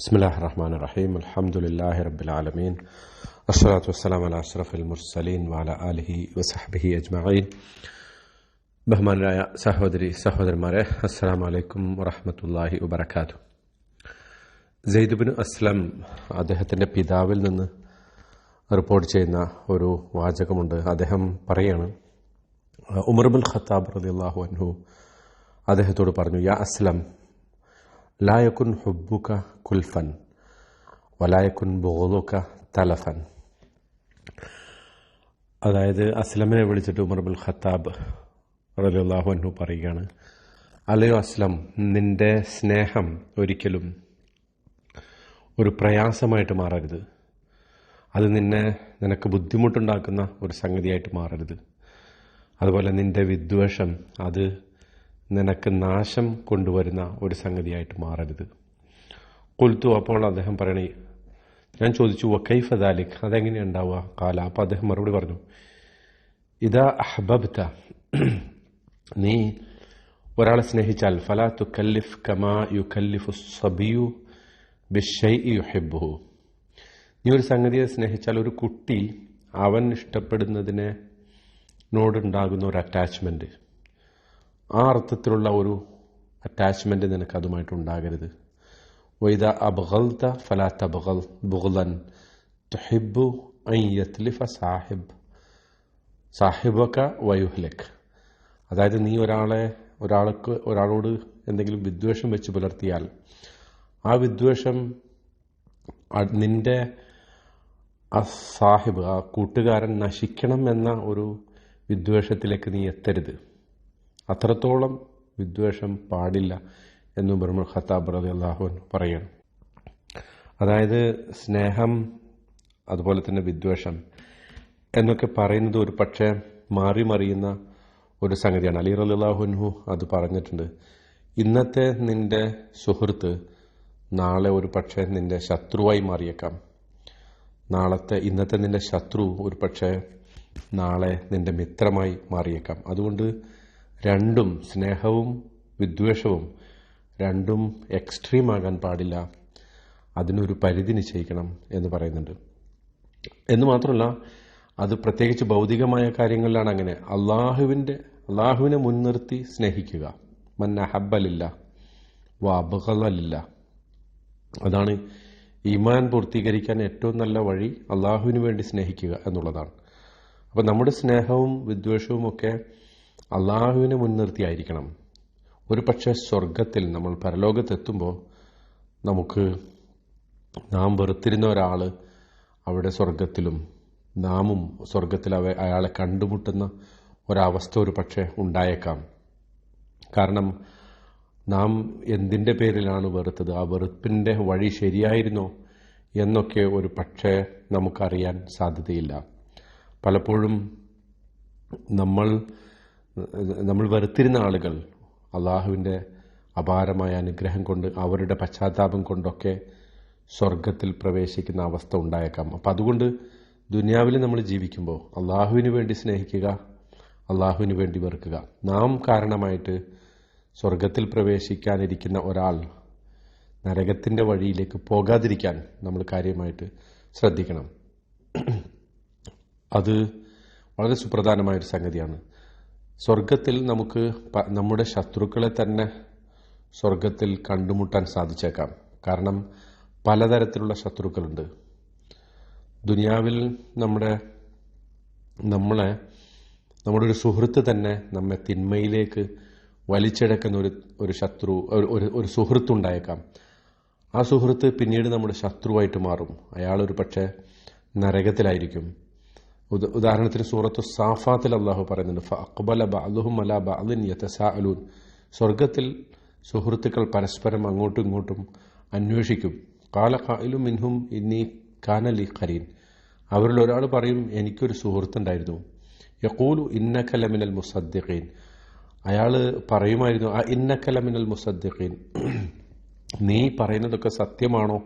بسم الله الرحمن الرحيم الحمد لله رب العالمين الصلاة والسلام على أشرف المرسلين وعلى آله وصحبه أجمعين ബഹുമാനായ സഹോദരി സഹോദരന്മാരെ അസ്സാം വലൈക്കും വറഹമത്തല്ലാഹി വബർക്കാത്തു സെയ്ദുബിൻ അസ്ലം അദ്ദേഹത്തിൻ്റെ പിതാവിൽ നിന്ന് റിപ്പോർട്ട് ചെയ്യുന്ന ഒരു വാചകമുണ്ട് അദ്ദേഹം പറയാണ് ഉമർബുൽ ഖത്താബ് റളിയല്ലാഹു അൻഹു അദ്ദേഹത്തോട് പറഞ്ഞു യാ അസ്ലം ലായക്കുൻ ഹുബുക കുൽഫൻ വലായക്കുൻ ബോലുക തലഫൻ അതായത് അസ്ലമിനെ വിളിച്ചിട്ട് ഉമർബുൽ ഖത്താബ് റളിയല്ലാഹു അൻഹു പറയുകയാണ് അലയോ അസ്ലം നിന്റെ സ്നേഹം ഒരിക്കലും ഒരു പ്രയാസമായിട്ട് മാറരുത്. അത് നിന്നെ നിനക്ക് ബുദ്ധിമുട്ടുണ്ടാക്കുന്ന ഒരു സംഗതിയായിട്ട് മാറരുത്. അതുപോലെ നിന്റെ വിദ്വേഷം അത് നിനക്ക് നാശം കൊണ്ടുവരുന്ന ഒരു സംഗതിയായിട്ട് മാറരുത്. കൊൽത്തു അപ്പോൾ അദ്ദേഹം പറയണേ ഞാൻ ചോദിച്ചു വക്കൈഫ് ദാലിഖ് അതെങ്ങനെയാണ് ഉണ്ടാവുക? കാല അപ്പോൾ അദ്ദേഹം മറുപടി പറഞ്ഞു ഇതാ അഹബബ്ത നീ ഒരാളെ സ്നേഹിച്ചാൽ ഫലാ തു കല്ലിഫ് കമാ യു കല്ലിഫു സബിയു ബിഷൈ യു ഹെബുഹു നീ ഒരു സംഗതിയെ സ്നേഹിച്ചാൽ ഒരു കുട്ടി അവൻ ഇഷ്ടപ്പെടുന്നതിനെ നോടുണ്ടാകുന്ന ഒരു അറ്റാച്ച്മെന്റ് ആ അർത്ഥത്തിലുള്ള ഒരു അറ്റാച്ച്മെന്റ് നിനക്ക് അതുമായിട്ട് ഉണ്ടാകരുത്. വൈദ അബഗൽത്ത ഫലാത്ത തബഗൽ ബുഗലൻ തുഹിബു അയ്യത്ലിഫ യത്ലിഫ സാഹിബ്. സാഹിബക്ക വയുഹ്ലക്. അതായത് നീ ഒരാളെ ഒരാൾക്ക് ഒരാളോട് എന്തെങ്കിലും വിദ്വേഷം വെച്ച് പുലർത്തിയാൽ ആ വിദ്വേഷം നിന്റെ ആ സാഹിബ് ആ കൂട്ടുകാരൻ നശിക്കണം എന്ന ഒരു വിദ്വേഷത്തിലേക്ക് നീ എത്തരുത്. അത്രത്തോളം വിദ്വേഷം പാടില്ല എന്ന് ബ്രഹ്മ ഖത്താബ് റതി അള്ളാഹുൻ പറയുന്നു അതായത് സ്നേഹം അതുപോലെ തന്നെ വിദ്വേഷം എന്നൊക്കെ പറയുന്നത് ഒരു പക്ഷേ മാറി മറിയുന്ന ഒരു സംഗതിയാണ്. അലി റലാഹുൻഹു അത് പറഞ്ഞിട്ടുണ്ട്. ഇന്നത്തെ നിന്റെ സുഹൃത്ത് നാളെ ഒരു പക്ഷേ നിന്റെ ശത്രുവായി മാറിയേക്കാം. നാളത്തെ ഇന്നത്തെ നിന്റെ ശത്രു ഒരു പക്ഷേ നാളെ നിന്റെ മിത്രമായി മാറിയേക്കാം. അതുകൊണ്ട് രണ്ടും സ്നേഹവും വിദ്വേഷവും രണ്ടും എക്സ്ട്രീം ആകാൻ പാടില്ല. അതിനൊരു പരിധി നിശ്ചയിക്കണം എന്ന് പറയുന്നുണ്ട്. എന്ന് മാത്രമല്ല അത് പ്രത്യേകിച്ച് ഭൗതികമായ കാര്യങ്ങളിലാണ് അങ്ങനെ. അള്ളാഹുവിന്റെ അള്ളാഹുവിനെ മുൻനിർത്തി സ്നേഹിക്കുക. മന്ന ഹബ്ബലില്ല വബലില്ല അതാണ് ഈമാൻ പൂർത്തീകരിക്കാൻ ഏറ്റവും നല്ല വഴി അള്ളാഹുവിന് വേണ്ടി സ്നേഹിക്കുക എന്നുള്ളതാണ്. അപ്പം നമ്മുടെ സ്നേഹവും വിദ്വേഷവും ഒക്കെ അള്ളാഹുവിനെ മുൻനിർത്തിയായിരിക്കണം. ഒരു പക്ഷേ സ്വർഗത്തിൽ നമ്മൾ പരലോകത്തെത്തുമ്പോൾ നമുക്ക് നാം വെറുത്തിരുന്ന ഒരാൾ അവിടെ സ്വർഗത്തിലും നാമും സ്വർഗത്തിൽ അവ അയാളെ കണ്ടുമുട്ടുന്ന ഒരവസ്ഥ ഒരു പക്ഷേ ഉണ്ടായേക്കാം. കാരണം നാം എന്തിന്റെ പേരിലാണ് വെറുത്തത്? ആ വെറുപ്പിന്റെ വഴി ശരിയായിരുന്നോ എന്നൊക്കെ ഒരു പക്ഷേ നമുക്കറിയാൻ സാധ്യതയില്ല. പലപ്പോഴും നമ്മൾ നമ്മൾ വെറുത്തിരുന്ന ആളുകൾ അള്ളാഹുവിന്റെ അപാരമായ അനുഗ്രഹം കൊണ്ട് അവരുടെ പശ്ചാത്താപം കൊണ്ടൊക്കെ സ്വർഗത്തിൽ പ്രവേശിക്കുന്ന അവസ്ഥ ഉണ്ടായേക്കാം. അപ്പം അതുകൊണ്ട് ദുനിയാവിൽ നമ്മൾ ജീവിക്കുമ്പോൾ അള്ളാഹുവിന് വേണ്ടി സ്നേഹിക്കുക അള്ളാഹുവിന് വേണ്ടി വെറുക്കുക. നാം കാരണമായിട്ട് സ്വർഗത്തിൽ പ്രവേശിക്കാനിരിക്കുന്ന ഒരാൾ നരകത്തിന്റെ വഴിയിലേക്ക് പോകാതിരിക്കാൻ നമ്മൾ കാര്യമായിട്ട് ശ്രദ്ധിക്കണം. അത് വളരെ സുപ്രധാനമായൊരു സംഗതിയാണ്. സ്വർഗത്തിൽ നമുക്ക് നമ്മുടെ ശത്രുക്കളെ തന്നെ സ്വർഗത്തിൽ കണ്ടുമുട്ടാൻ സാധിച്ചേക്കാം. കാരണം പലതരത്തിലുള്ള ശത്രുക്കളുണ്ട്. ദുനിയാവിൽ നമ്മുടെ നമ്മളെ നമ്മുടെ ഒരു സുഹൃത്ത് തന്നെ നമ്മെ തിന്മയിലേക്ക് വലിച്ചെടുക്കുന്ന ഒരു ഒരു ശത്രു ഒരു ഒരു സുഹൃത്തുണ്ടായേക്കാം. ആ സുഹൃത്ത് പിന്നീട് നമ്മുടെ ശത്രുവായിട്ട് മാറും. അയാളൊരു പക്ഷേ നരകത്തിലായിരിക്കും. ഉദാഹരണത്തിന് സൂറത്തു സാഫാത്തിൽ അള്ളാഹു പറയുന്നുണ്ട് അക്ബല ബഅലുഹും അല യതസാഅലൂൻ. സ്വർഗത്തിൽ സുഹൃത്തുക്കൾ പരസ്പരം അങ്ങോട്ടും ഇങ്ങോട്ടും അന്വേഷിക്കും. കാല കായലും മിൻഹും ഇന്നീ കാനലി ഖരീൻ. അവരിൽ ഒരാൾ പറയും എനിക്കൊരു സുഹൃത്തുണ്ടായിരുന്നു. യക്കൂലു ഇന്നക്കലമിനൽ മുസദ്ദിഖീൻ. അയാൾ പറയുമായിരുന്നു ആ ഇന്നക്കലമിനൽ മുസദ്ദിഖീൻ. നീ പറയുന്നതൊക്കെ സത്യമാണോ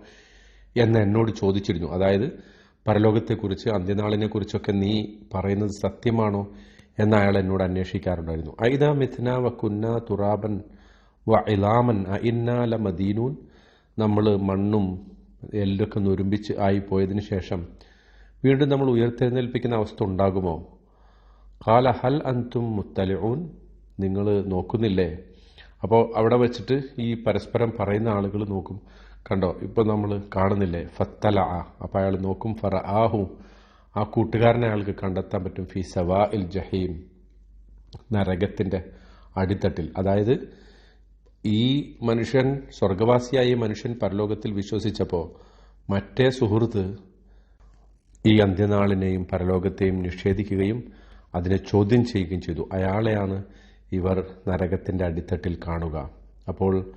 എന്ന് എന്നോട് ചോദിച്ചിരുന്നു. അതായത് പരലോകത്തെക്കുറിച്ച് അന്ത്യനാളിനെക്കുറിച്ചൊക്കെ നീ പറയുന്നത് സത്യമാണോ എന്ന് അയാൾ എന്നോട് അന്വേഷിക്കാറുണ്ടായിരുന്നു. ഐദ മിഥ്ന വ കുന്ന തുറാബൻ വ ഇലാമൻ ഇന്നാല മദീനൂൻ നമ്മൾ മണ്ണും എല്ലൊക്കെ നൊരുമ്പിച്ച് ആയി പോയതിന് ശേഷം വീണ്ടും നമ്മൾ ഉയർത്തെഴുന്നേൽപ്പിക്കുന്ന അവസ്ഥ ഉണ്ടാകുമോ? കാല ഹൽ അൻതും മുത്തലൂൻ നിങ്ങൾ നോക്കുന്നില്ലേ? അപ്പോൾ അവിടെ വെച്ചിട്ട് ഈ പരസ്പരം പറയുന്ന ആളുകൾ നോക്കും. കണ്ടോ ഇപ്പോൾ നമ്മൾ കാണുന്നില്ലേ? ഫത്തല. ആ അപ്പോൾ അയാൾ നോക്കും ഫറ ആഹു ആ കൂട്ടുകാരനെ അയാൾക്ക് കണ്ടെത്താൻ പറ്റും. ഫി സവാ ഇൽ ജഹീം. നരകത്തിന്റെ അടിത്തട്ടിൽ. അതായത് ഈ മനുഷ്യൻ സ്വർഗവാസിയായ ഈ മനുഷ്യൻ പരലോകത്തിൽ വിശ്വസിച്ചപ്പോൾ മറ്റേ സുഹൃത്ത് ഈ അന്ത്യനാളിനെയും പരലോകത്തെയും നിഷേധിക്കുകയും അതിനെ ചോദ്യം ചെയ്യുകയും ചെയ്തു. അയാളെയാണ് ഇവർ നരകത്തിന്റെ അടിത്തട്ടിൽ കാണുക. അപ്പോൾ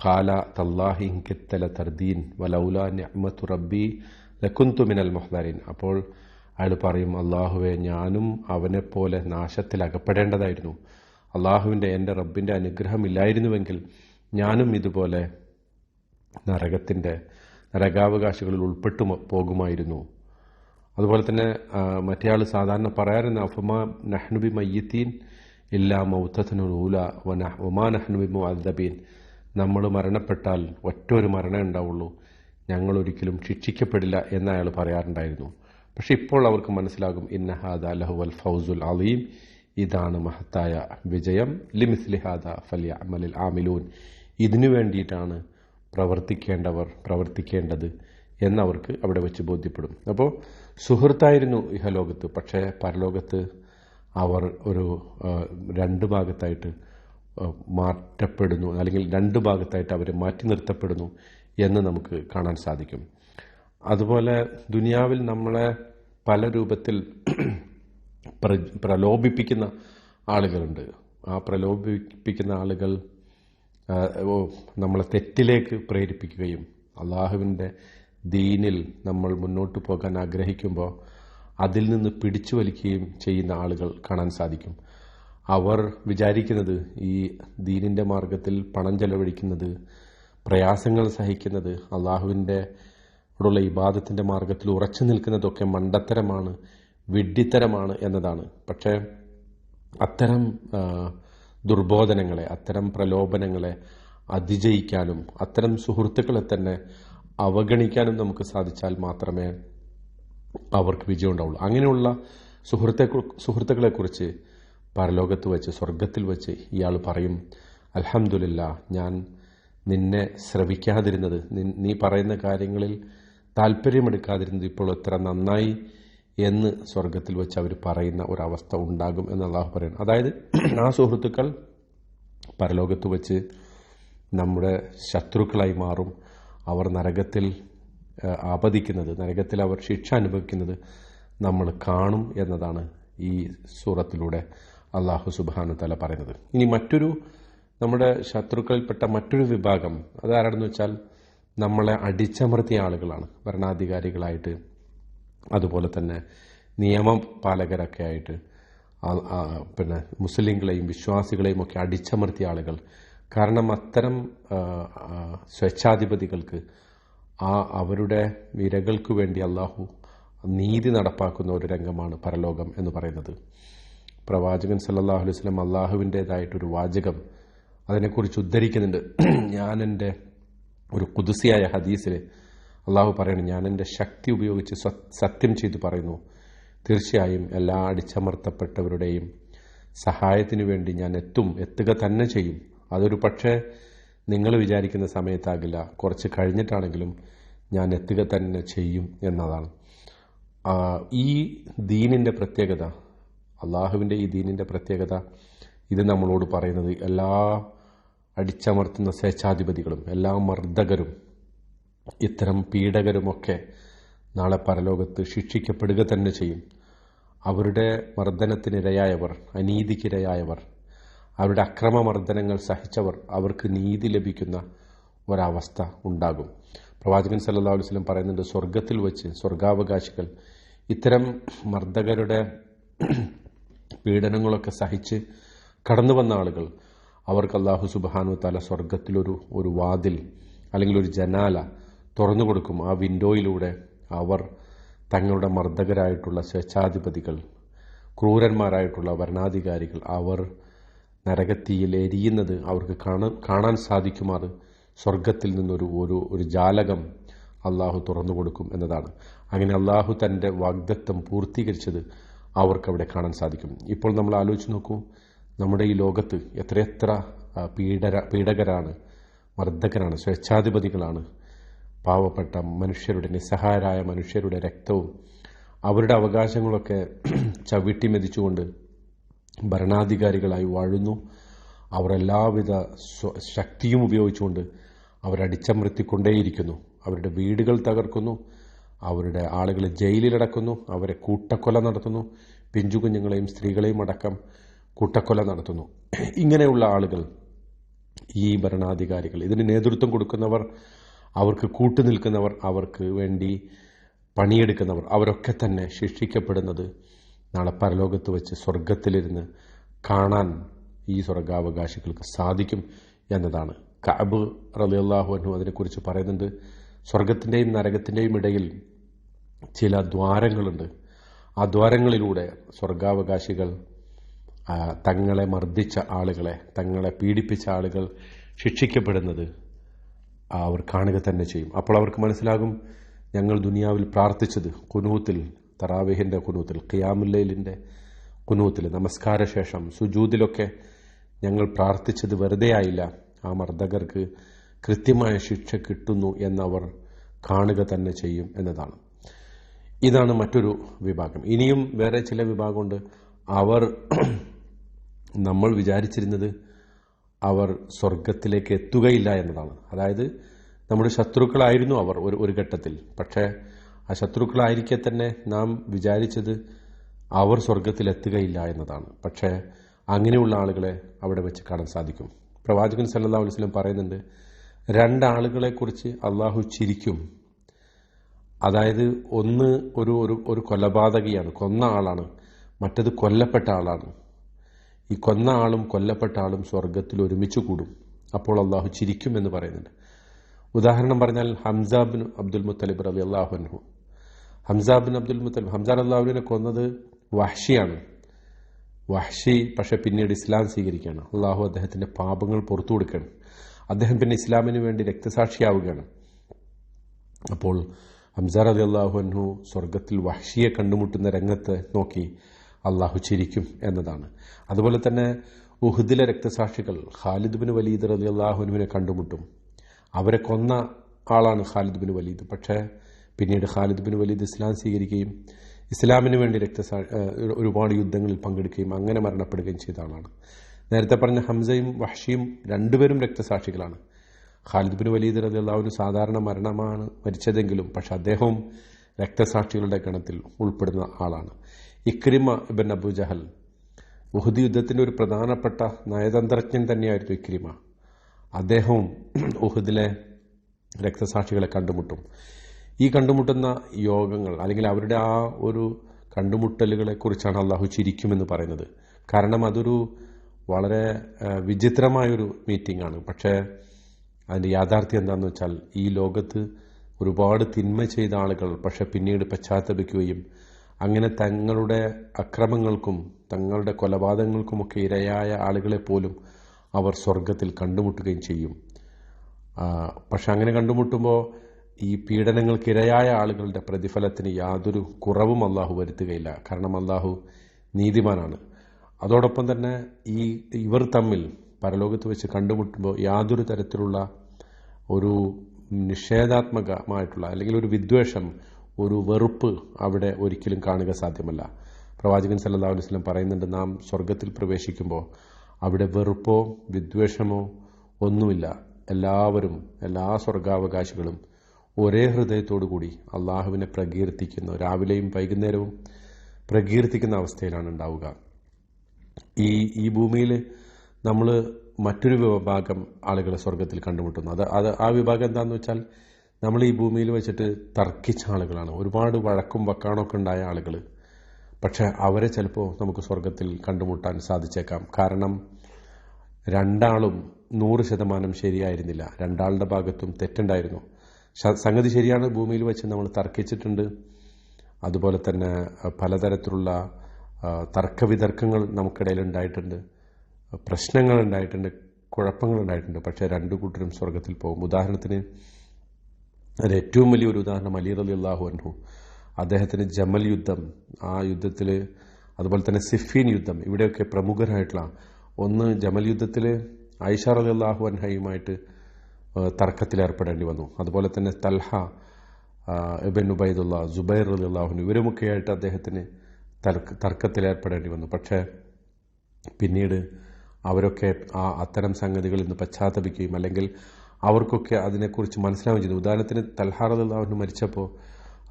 ഖാല തല്ലാഹി കിത്തല തർദീൻ ولولا നിഅമത്തു ربي لكنت من മുഹ്ദരീൻ അപ്പോൾ അയാൾ പറയും അള്ളാഹുവെ ഞാനും അവനെ പോലെ നാശത്തിൽ അകപ്പെടേണ്ടതായിരുന്നു അള്ളാഹുവിന്റെ എന്റെ റബ്ബിന്റെ അനുഗ്രഹമില്ലായിരുന്നുവെങ്കിൽ ഞാനും ഇതുപോലെ നരകത്തിന്റെ നരകാവകാശികളിൽ ഉൾപ്പെട്ടു പോകുമായിരുന്നു. അതുപോലെ തന്നെ മറ്റേയാൾ സാധാരണ പറയാറുണ്ട് അഫുമാ നഹ്നുബി മയ്യത്തീൻ ഇല്ലാ മൗത്തത്തിനൂല ഒമാ നഹ്നുബി മുഅദ്ദബീൻ നമ്മൾ മരണപ്പെട്ടാൽ ഒറ്റൊരു മരണമേ ഉണ്ടാവുള്ളൂ. ഞങ്ങൾ ഒരിക്കലും ശിക്ഷിക്കപ്പെടില്ല എന്ന് അയാൾ പറയാറുണ്ടായിരുന്നു. പക്ഷേ ഇപ്പോൾ അവർക്ക് മനസ്സിലാകും ഇന്ന ഇന്നഹാദ ലഹുവൽ ഫൗസുൽ അലീം. ഇതാണ് മഹത്തായ വിജയം. ലിമിസ്ലിഹാദ ഫലിയ അമലിൽ ആമിലൂൻ. ഇതിനു വേണ്ടിയിട്ടാണ് പ്രവർത്തിക്കേണ്ടവർ പ്രവർത്തിക്കേണ്ടത് എന്നവർക്ക് അവിടെ വെച്ച് ബോധ്യപ്പെടും. അപ്പോൾ സുഹൃത്തായിരുന്നു ഇഹലോകത്ത്. പക്ഷേ പരലോകത്ത് അവർ ഒരു രണ്ട് ഭാഗത്തായിട്ട് മാറ്റപ്പെടുന്നു അല്ലെങ്കിൽ രണ്ട് ഭാഗത്തായിട്ട് അവർ മാറ്റി നിർത്തപ്പെടുന്നു എന്ന് നമുക്ക് കാണാൻ സാധിക്കും. അതുപോലെ ദുനിയാവിൽ നമ്മളെ പല രൂപത്തിൽ പ്ര- പ്രലോഭിപ്പിക്കുന്ന ആളുകളുണ്ട്. ആ പ്രലോഭിപ്പിക്കുന്ന ആളുകൾ നമ്മളെ തെറ്റിലേക്ക് പ്രേരിപ്പിക്കുകയും അള്ളാഹുവിന്റെ ദീനിൽ നമ്മൾ മുന്നോട്ട് പോകാൻ ആഗ്രഹിക്കുമ്പോൾ അതിൽ നിന്ന് പിടിച്ചു വലിക്കുകയും ചെയ്യുന്ന ആളുകൾ കാണാൻ സാധിക്കും. അവർ വിചാരിക്കുന്നത് ഈ ദീനിന്റെ മാർഗത്തിൽ പണം ചെലവഴിക്കുന്നത് പ്രയാസങ്ങൾ സഹിക്കുന്നത് അള്ളാഹുവിന്റെ ഉള്ള ഇബാദത്തിന്റെ മാർഗത്തിൽ ഉറച്ചു നിൽക്കുന്നതൊക്കെ മണ്ടത്തരമാണ് വിഡ്ഢിത്തരമാണ് എന്നതാണ്. പക്ഷേ അത്തരം ദുർബോധനങ്ങളെ അത്തരം പ്രലോഭനങ്ങളെ അതിജയിക്കാനും അത്തരം സുഹൃത്തുക്കളെ തന്നെ അവഗണിക്കാനും നമുക്ക് സാധിച്ചാൽ മാത്രമേ അവർക്ക് വിജയം ഉണ്ടാവുള്ളൂ അങ്ങനെയുള്ള സുഹൃത്തെ സുഹൃത്തുക്കളെക്കുറിച്ച് പരലോകത്ത് വെച്ച് സ്വർഗത്തിൽ വെച്ച് ഇയാൾ പറയും അലഹമുല്ല ഞാൻ നിന്നെ ശ്രവിക്കാതിരുന്നത് നീ പറയുന്ന കാര്യങ്ങളിൽ താല്പര്യമെടുക്കാതിരുന്നത് ഇപ്പോൾ എത്ര നന്നായി എന്ന് സ്വർഗത്തിൽ വെച്ച് അവർ പറയുന്ന ഒരവസ്ഥ ഉണ്ടാകും എന്ന് അള്ളാഹു പറയുന്നു. അതായത് ആ സുഹൃത്തുക്കൾ പരലോകത്ത് വെച്ച് നമ്മുടെ ശത്രുക്കളായി മാറും. അവർ നരകത്തിൽ ആപതിക്കുന്നത് നരകത്തിൽ അവർ ശിക്ഷ അനുഭവിക്കുന്നത് നമ്മൾ കാണും എന്നതാണ് ഈ സൂറത്തിലൂടെ. അള്ളാഹു സുബാനു തല പറയുന്നത്. ഇനി മറ്റൊരു നമ്മുടെ ശത്രുക്കളിൽപ്പെട്ട മറ്റൊരു വിഭാഗം അതാരാണെന്ന് വെച്ചാൽ നമ്മളെ അടിച്ചമർത്തിയ ആളുകളാണ്. ഭരണാധികാരികളായിട്ട് അതുപോലെ തന്നെ നിയമപാലകരൊക്കെ ആയിട്ട് പിന്നെ മുസ്ലിങ്ങളെയും വിശ്വാസികളെയും ഒക്കെ അടിച്ചമർത്തിയ ആളുകൾ. കാരണം അത്തരം സ്വേച്ഛാധിപതികൾക്ക് ആ അവരുടെ ഇരകൾക്ക് വേണ്ടി അള്ളാഹു നീതി നടപ്പാക്കുന്ന ഒരു രംഗമാണ് പരലോകം എന്ന് പറയുന്നത്. പ്രവാചകൻ സല്ലാഹു അലൈഹി വസല്ലം അള്ളാഹുവിന്റെതായിട്ടൊരു വാചകം അതിനെക്കുറിച്ച് ഉദ്ധരിക്കുന്നുണ്ട്. ഞാൻ എന്റെ ഒരു കുതിസിയായ ഹദീസിൽ അള്ളാഹു പറയണം ഞാൻ എന്റെ ശക്തി ഉപയോഗിച്ച് സത്യം ചെയ്തു പറയുന്നു. തീർച്ചയായും എല്ലാ അടിച്ചമർത്തപ്പെട്ടവരുടെയും സഹായത്തിനു വേണ്ടി ഞാൻ എത്തും എത്തുക തന്നെ ചെയ്യും. അതൊരു പക്ഷേ നിങ്ങൾ വിചാരിക്കുന്ന സമയത്താകില്ല. കുറച്ച് കഴിഞ്ഞിട്ടാണെങ്കിലും ഞാൻ എത്തുക തന്നെ ചെയ്യും എന്നതാണ്. ഈ ദീനിന്റെ പ്രത്യേകത അള്ളാഹുവിന്റെ ഈ ദീനിന്റെ പ്രത്യേകത ഇത് നമ്മളോട് പറയുന്നത് എല്ലാ അടിച്ചമർത്തുന്ന സ്വേച്ഛാധിപതികളും എല്ലാ മർദ്ദകരും ഇത്തരം പീഡകരുമൊക്കെ നാളെ പരലോകത്ത് ശിക്ഷിക്കപ്പെടുക തന്നെ ചെയ്യും. അവരുടെ മർദ്ദനത്തിനിരയായവർ അനീതിക്കിരയായവർ അവരുടെ അക്രമമർദ്ദനങ്ങൾ സഹിച്ചവർ അവർക്ക് നീതി ലഭിക്കുന്ന ഒരവസ്ഥ ഉണ്ടാകും. പ്രവാചകൻ സല്ലാ അലൈഹി വസല്ലം പറയുന്നുണ്ട് സ്വർഗത്തിൽ വെച്ച് സ്വർഗാവകാശികൾ ഇത്തരം മർദ്ദകരുടെ പീഡനങ്ങളൊക്കെ സഹിച്ച് കടന്നു വന്ന ആളുകൾ അവർക്ക് അള്ളാഹു സുബാനു താല സ്വർഗത്തിലൊരു ഒരു വാതിൽ അല്ലെങ്കിൽ ഒരു ജനാല തുറന്നു കൊടുക്കും. ആ വിൻഡോയിലൂടെ അവർ തങ്ങളുടെ മർദ്ദകരായിട്ടുള്ള സ്വേച്ഛാധിപതികൾ ക്രൂരന്മാരായിട്ടുള്ള ഭരണാധികാരികൾ അവർ നരകത്തിയിൽ എരിയുന്നത് അവർക്ക് കാണാൻ കാണാൻ സാധിക്കുമാറ് സ്വർഗത്തിൽ നിന്നൊരു ഒരു ഒരു ജാലകം അള്ളാഹു തുറന്നു കൊടുക്കും എന്നതാണ്. അങ്ങനെ അള്ളാഹു തന്റെ വാഗ്ദത്വം പൂർത്തീകരിച്ചത് അവർക്ക് അവിടെ കാണാൻ സാധിക്കും. ഇപ്പോൾ നമ്മൾ ആലോചിച്ച് നോക്കൂ നമ്മുടെ ഈ ലോകത്ത് എത്രയെത്ര പീഡര പീഡകരാണ് മർദ്ദകരാണ് സ്വേച്ഛാധിപതികളാണ്. പാവപ്പെട്ട മനുഷ്യരുടെ നിസ്സഹായരായ മനുഷ്യരുടെ രക്തവും അവരുടെ അവകാശങ്ങളൊക്കെ ചവിട്ടി മെതിച്ചുകൊണ്ട് ഭരണാധികാരികളായി വാഴുന്നു. അവർ എല്ലാവിധ ശക്തിയും ഉപയോഗിച്ചുകൊണ്ട് അവരടിച്ചമർത്തിക്കൊണ്ടേയിരിക്കുന്നു. അവരുടെ വീടുകൾ തകർക്കുന്നു. അവരുടെ ആളുകളെ ജയിലിലടക്കുന്നു അവരെ കൂട്ടക്കൊല നടത്തുന്നു പിഞ്ചുകുഞ്ഞുങ്ങളെയും സ്ത്രീകളെയും അടക്കം കൂട്ടക്കൊല നടത്തുന്നു. ഇങ്ങനെയുള്ള ആളുകൾ ഈ ഭരണാധികാരികൾ ഇതിന് നേതൃത്വം കൊടുക്കുന്നവർ അവർക്ക് കൂട്ടുനിൽക്കുന്നവർ അവർക്ക് വേണ്ടി പണിയെടുക്കുന്നവർ അവരൊക്കെ തന്നെ ശിക്ഷിക്കപ്പെടുന്നത് നാളെ പരലോകത്ത് വെച്ച് സ്വർഗത്തിലിരുന്ന് കാണാൻ ഈ സ്വർഗാവകാശികൾക്ക് സാധിക്കും എന്നതാണ്. കഅബ് റളിയല്ലാഹു അൻഹു അതിനെക്കുറിച്ച് പറയുന്നുണ്ട്. സ്വർഗത്തിന്റെയും നരകത്തിന്റെയും ഇടയിൽ ചില ദ്വാരങ്ങളുണ്ട്. ആ ദ്വാരങ്ങളിലൂടെ സ്വർഗാവകാശികൾ തങ്ങളെ മർദ്ദിച്ച ആളുകളെ തങ്ങളെ പീഡിപ്പിച്ച ആളുകൾ ശിക്ഷിക്കപ്പെടുന്നത് അവർ കാണുക തന്നെ ചെയ്യും. അപ്പോൾ അവർക്ക് മനസ്സിലാകും ഞങ്ങൾ ദുനിയാവിൽ പ്രാർത്ഥിച്ചത് കുനൂത്തിൽ തറാവേഹിന്റെ കുനൂത്തിൽ ഖിയാമുല്ലയിലിന്റെ കുനൂത്തിൽ നമസ്കാര ശേഷം സുജൂദിലൊക്കെ ഞങ്ങൾ പ്രാർത്ഥിച്ചത് വെറുതെ ആയില്ല. ആ മർദ്ദകർക്ക് കൃത്യമായ ശിക്ഷ കിട്ടുന്നു എന്നവർ കാണുക തന്നെ ചെയ്യും എന്നതാണ്. ഇതാണ് മറ്റൊരു വിഭാഗം. ഇനിയും വേറെ ചില വിഭാഗമുണ്ട്. അവർ നമ്മൾ വിചാരിച്ചിരുന്നത് അവർ സ്വർഗത്തിലേക്ക് എത്തുകയില്ല എന്നതാണ്. അതായത് നമ്മുടെ ശത്രുക്കളായിരുന്നു അവർ ഒരു ഒരു ഘട്ടത്തിൽ. പക്ഷേ ആ ശത്രുക്കളായിരിക്കെ തന്നെ നാം വിചാരിച്ചത് അവർ സ്വർഗത്തിലെത്തുകയില്ല എന്നതാണ്. പക്ഷേ അങ്ങനെയുള്ള ആളുകളെ അവിടെ വെച്ച് കാണാൻ സാധിക്കും. പ്രവാചകൻ സല്ലാ അലുസ്ലം പറയുന്നുണ്ട് രണ്ടാളുകളെക്കുറിച്ച് അള്ളാഹു ചിരിക്കും. അതായത് ഒന്ന് ഒരു ഒരു ഒരു കൊലപാതകിയാണ് കൊന്ന ആളാണ് മറ്റത് കൊല്ലപ്പെട്ട ആളാണ്. ഈ കൊന്ന ആളും കൊല്ലപ്പെട്ട ആളും സ്വർഗത്തിൽ ഒരുമിച്ച് കൂടും. അപ്പോൾ അള്ളാഹു ചിരിക്കും എന്ന് പറയുന്നുണ്ട്. ഉദാഹരണം പറഞ്ഞാൽ ഹംസാബിൻ അബ്ദുൽ മുത്തലിബ് റബി അള്ളാഹുനു ഹംസാബിൻ അബ്ദുൽ മുത്തലിബ് ഹംസാൻ അള്ളാഹുവിനെ കൊന്നത് വഹ്ഷിയാണ്. വഹ്ഷി പക്ഷെ പിന്നീട് ഇസ്ലാം സ്വീകരിക്കുകയാണ്. അള്ളാഹു അദ്ദേഹത്തിന്റെ പാപങ്ങൾ പുറത്തു കൊടുക്കുകയാണ്. അദ്ദേഹം പിന്നെ ഇസ്ലാമിന് വേണ്ടി രക്തസാക്ഷിയാവുകയാണ്. അപ്പോൾ ഹംസാർ അലി അള്ളാഹു അൻഹു സ്വർഗത്തിൽ വഹ്ഷിയെ കണ്ടുമുട്ടുന്ന രംഗത്ത് നോക്കി അള്ളാഹു ചിരിക്കും എന്നതാണ്. അതുപോലെ തന്നെ ഉഹുദിലെ രക്തസാക്ഷികൾ ഖാലിദ് ബിൻ വലീദ് റലി അള്ളാഹുനുവിനെ കണ്ടുമുട്ടും. അവരെ കൊന്ന ആളാണ് ഖാലിദ് ബിൻ വലീദ്. പക്ഷേ പിന്നീട് ഖാലിദ് ബിൻ വലീദ് ഇസ്ലാം സ്വീകരിക്കുകയും ഇസ്ലാമിന് വേണ്ടി രക്തസാ ഒരുപാട് യുദ്ധങ്ങളിൽ പങ്കെടുക്കുകയും അങ്ങനെ മരണപ്പെടുകയും ചെയ്ത ആളാണ്. നേരത്തെ പറഞ്ഞ ഹംസയും വഹ്ഷിയും രണ്ടുപേരും രക്തസാക്ഷികളാണ്. ഖാലിദ് ബിൻ വലീദ് റതി അള്ളാഹു സാധാരണ മരണമാണ് മരിച്ചതെങ്കിലും പക്ഷെ അദ്ദേഹവും രക്തസാക്ഷികളുടെ ഗണത്തിൽ ഉൾപ്പെടുന്ന ആളാണ്. ഇക്രിമ ഇബൻ അബു ജഹൽ ഉഹുദ് യുദ്ധത്തിന്റെ ഒരു പ്രധാനപ്പെട്ട നയതന്ത്രജ്ഞൻ തന്നെയായിരുന്നു ഇക്രിമ. അദ്ദേഹവും ഉഹുദിലെ രക്തസാക്ഷികളെ കണ്ടുമുട്ടും. ഈ കണ്ടുമുട്ടുന്ന യോഗങ്ങൾ അല്ലെങ്കിൽ അവരുടെ ആ ഒരു കണ്ടുമുട്ടലുകളെ കുറിച്ചാണ് അള്ളാഹു ചിരിക്കുമെന്ന് പറയുന്നത്. കാരണം അതൊരു വളരെ വിചിത്രമായൊരു മീറ്റിംഗ് ആണ് പക്ഷേ അതിന്റെ യാഥാർത്ഥ്യം എന്താണെന്ന് വെച്ചാൽ ഈ ലോകത്ത് ഒരുപാട് തിന്മ ചെയ്ത ആളുകൾ പക്ഷെ പിന്നീട് പശ്ചാത്തപിക്കുകയും അങ്ങനെ തങ്ങളുടെ അക്രമങ്ങൾക്കും തങ്ങളുടെ കൊലപാതകങ്ങൾക്കുമൊക്കെ ഇരയായ ആളുകളെ പോലും അവർ സ്വർഗത്തിൽ കണ്ടുമുട്ടുകയും ചെയ്യും. പക്ഷെ അങ്ങനെ കണ്ടുമുട്ടുമ്പോൾ ഈ പീഡനങ്ങൾക്ക് ഇരയായ ആളുകളുടെ പ്രതിഫലത്തിന് യാതൊരു കുറവും അള്ളാഹു വരുത്തുകയില്ല. കാരണം അള്ളാഹു നീതിമാനാണ്. അതോടൊപ്പം തന്നെ ഈ ഇവർ തമ്മിൽ പരലോകത്ത് വെച്ച് കണ്ടുമുട്ടുമ്പോൾ യാതൊരു തരത്തിലുള്ള ഒരു നിഷേധാത്മകമായിട്ടുള്ള അല്ലെങ്കിൽ ഒരു വിദ്വേഷം ഒരു വെറുപ്പ് അവിടെ ഒരിക്കലും കാണുക സാധ്യമല്ല. പ്രവാചകൻ സല്ലാ അലൈഹി വസല്ലം പറയുന്നുണ്ട് നാം സ്വർഗത്തിൽ പ്രവേശിക്കുമ്പോൾ അവിടെ വെറുപ്പോ വിദ്വേഷമോ ഒന്നുമില്ല. എല്ലാവരും എല്ലാ സ്വർഗാവകാശികളും ഒരേ ഹൃദയത്തോടു കൂടി അള്ളാഹുവിനെ പ്രകീർത്തിക്കുന്ന രാവിലെയും വൈകുന്നേരവും പ്രകീർത്തിക്കുന്ന അവസ്ഥയിലാണ് ഉണ്ടാവുക. ഈ ഈ ഭൂമിയിൽ നമ്മൾ മറ്റൊരു വിഭാഗം ആളുകളെ സ്വർഗത്തിൽ കണ്ടുമുട്ടുന്നു. അത് അത് ആ വിഭാഗം എന്താണെന്ന് വെച്ചാൽ നമ്മൾ ഈ ഭൂമിയിൽ വെച്ചിട്ട് തർക്കിച്ച ആളുകളാണ്. ഒരുപാട് വഴക്കും വക്കാണൊക്കെ ഉണ്ടായ ആളുകൾ പക്ഷേ അവരെ ചിലപ്പോൾ നമുക്ക് സ്വർഗത്തിൽ കണ്ടുമുട്ടാൻ സാധിച്ചേക്കാം. കാരണം രണ്ടാളും നൂറ് ശതമാനം ശരിയായിരുന്നില്ല. രണ്ടാളുടെ ഭാഗത്തും തെറ്റുണ്ടായിരുന്നു. സംഗതി ശരിയാണ്. ഭൂമിയിൽ വെച്ച് നമ്മൾ തർക്കിച്ചിട്ടുണ്ട്. അതുപോലെ തന്നെ പലതരത്തിലുള്ള തർക്കവിതർക്കങ്ങൾ നമുക്കിടയിൽ ഉണ്ടായിട്ടുണ്ട്. പ്രശ്നങ്ങൾ ഉണ്ടായിട്ടുണ്ട് കുഴപ്പങ്ങൾ ഉണ്ടായിട്ടുണ്ട് പക്ഷേ രണ്ടു കൂട്ടരും സ്വർഗത്തിൽ പോകും. ഉദാഹരണത്തിന് അതിൽ ഏറ്റവും വലിയൊരു ഉദാഹരണം അലി റലി അള്ളാഹു അൻഹു. അദ്ദേഹത്തിന് ജമൽ യുദ്ധം ആ യുദ്ധത്തിൽ അതുപോലെ തന്നെ സിഫീൻ യുദ്ധം ഇവിടെയൊക്കെ പ്രമുഖരായിട്ടുള്ള ഒന്ന് ജമൽ യുദ്ധത്തിൽ ഐഷ റലി അള്ളാഹു അൻഹയുമായിട്ട് തർക്കത്തിൽ ഏർപ്പെടേണ്ടി വന്നു. അതുപോലെ തന്നെ Talha ibn Ubaidullah Zubair Ali അള്ളാഹുൻ ഇവരുമൊക്കെയായിട്ട് അദ്ദേഹത്തിന് തർക്ക തർക്കത്തിൽ ഏർപ്പെടേണ്ടി വന്നു. പക്ഷേ പിന്നീട് അവരൊക്കെ ആ അത്തരം സംഗതികളിൽ നിന്ന് പശ്ചാത്തപിക്കുകയും അല്ലെങ്കിൽ അവർക്കൊക്കെ അതിനെക്കുറിച്ച് മനസ്സിലാവുകയും ചെയ്തു. ഉദാഹരണത്തിന് തൽഹാർ അള്ളാഹുന് മരിച്ചപ്പോൾ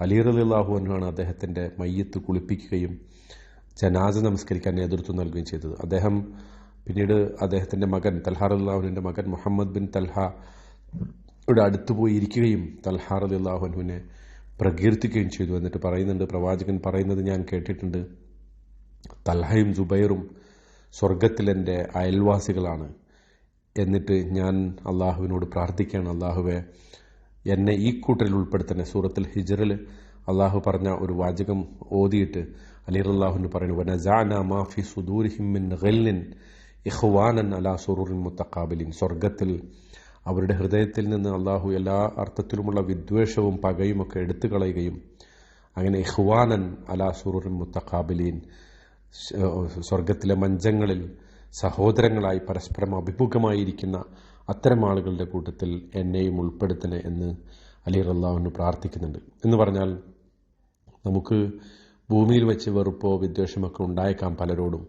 അലീർ അള്ളാഹുവിനാണ് അദ്ദേഹത്തിന്റെ മയ്യത്ത് കുളിപ്പിക്കുകയും ജനാസ നമസ്കരിക്കാൻ നേതൃത്വം നൽകുകയും ചെയ്തത്. അദ്ദേഹം പിന്നീട് അദ്ദേഹത്തിന്റെ മകൻ തൽഹാർ അള്ളാഹുവിന്റെ മകൻ മുഹമ്മദ് ബിൻ തൽഹ ഇവിടെ അടുത്തു പോയി ഇരിക്കുകയും തൽഹാർ അള്ളാഹുവിനെ പ്രകീർത്തിക്കുകയും ചെയ്തു. എന്നിട്ട് പറയുന്നുണ്ട് പ്രവാചകൻ പറയുന്നത് ഞാൻ കേട്ടിട്ടുണ്ട്. തൽഹയും ജുബൈറും സ്വർഗത്തിലെന്റെ അയൽവാസികളാണ് എന്നിട്ട് ഞാൻ അള്ളാഹുവിനോട് പ്രാർത്ഥിക്കുകയാണ്. അള്ളാഹുവെ എന്നെ ഈ കൂട്ടരിൽ ഉൾപ്പെടുത്തണേ. സൂറത്തിൽ ഹിജറിൽ അള്ളാഹു പറഞ്ഞ ഒരു വാചകം ഓതിയിട്ട് അലി അള്ളാഹുവിന് പറയുന്നു വനജാന മാഫി സുദൂരിഹിമിൻ ഗല്ലിൻ ഇഹ്വാനൻ അലാ സുറൂറിൻ മുത്തക്കാബിലിൻ സ്വർഗത്തിൽ അവരുടെ ഹൃദയത്തിൽ നിന്ന് അള്ളാഹു എല്ലാ അർത്ഥത്തിലുമുള്ള വിദ്വേഷവും പകയുമൊക്കെ എടുത്തു കളയുകയും അങ്ങനെ ഇഹ്വാനൻ അലാ സുറൂറിൻ മുത്തക്കാബിലീൻ സ്വർഗത്തിലെ മഞ്ചങ്ങളിൽ സഹോദരങ്ങളായി പരസ്പരം അഭിമുഖമായിരിക്കുന്ന അത്തരം ആളുകളുടെ കൂട്ടത്തിൽ എന്നെയും ഉൾപ്പെടുത്തണേ എന്ന് അലി റല്ലാഹുവിന് പ്രാർത്ഥിക്കുന്നുണ്ട്. എന്ന് പറഞ്ഞാൽ നമുക്ക് ഭൂമിയിൽ വെച്ച് വെറുപ്പോ വിദ്വേഷമൊക്കെ ഉണ്ടായേക്കാം പലരോടും.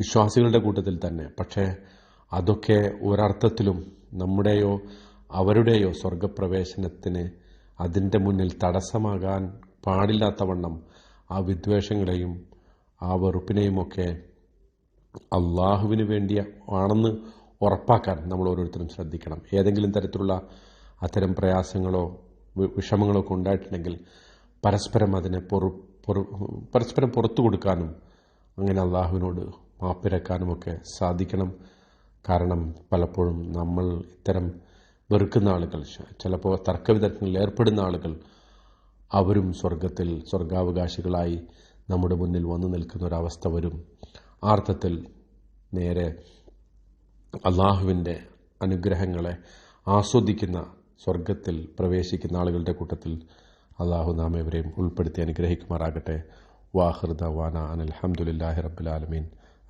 വിശ്വാസികളുടെ കൂട്ടത്തിൽ തന്നെ. പക്ഷേ അതൊക്കെ ഒരർത്ഥത്തിലും നമ്മുടെയോ അവരുടെയോ സ്വർഗപ്രവേശനത്തിന് അതിന്റെ മുന്നിൽ തടസ്സമാകാൻ പാടില്ലാത്തവണ്ണം ആ വിദ്വേഷങ്ങളെയും ആ വെറുപ്പിനെയുമൊക്കെ അള്ളാഹുവിന് വേണ്ടിയ ആണെന്ന് ഉറപ്പാക്കാൻ നമ്മൾ ഓരോരുത്തരും ശ്രദ്ധിക്കണം. ഏതെങ്കിലും തരത്തിലുള്ള അത്തരം പ്രയാസങ്ങളോ വിഷമങ്ങളോ ഒക്കെ ഉണ്ടായിട്ടുണ്ടെങ്കിൽ പരസ്പരം അതിനെ പൊറു പരസ്പരം പുറത്തു കൊടുക്കാനും അങ്ങനെ അള്ളാഹുവിനോട് മാപ്പിരക്കാനുമൊക്കെ സാധിക്കണം. കാരണം പലപ്പോഴും നമ്മൾ ഇത്തരം വെറുക്കുന്ന ആളുകൾ ചിലപ്പോൾ തർക്കവിതർക്കങ്ങളിൽ ഏർപ്പെടുന്ന ആളുകൾ അവരും സ്വർഗത്തിൽ സ്വർഗാവകാശികളായി നമ്മുടെ മുന്നിൽ വന്നു നിൽക്കുന്ന ഒരവസ്ഥ വരും. ആർത്ഥത്തിൽ നേരെ അള്ളാഹുവിന്റെ അനുഗ്രഹങ്ങളെ ആസ്വദിക്കുന്ന സ്വർഗത്തിൽ പ്രവേശിക്കുന്ന ആളുകളുടെ കൂട്ടത്തിൽ അള്ളാഹു നാം ഇവരെയും ഉൾപ്പെടുത്തി അനുഗ്രഹിക്കുമാറാകട്ടെ. വാഹൃദ വാന അനൽഹമുല്ലാഹി റബ്ബുലാലമീൻ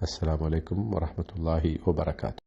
അസ്സാം വലൈക്കും വറഹമത്തല്ലാഹി വബർക്കാത്തു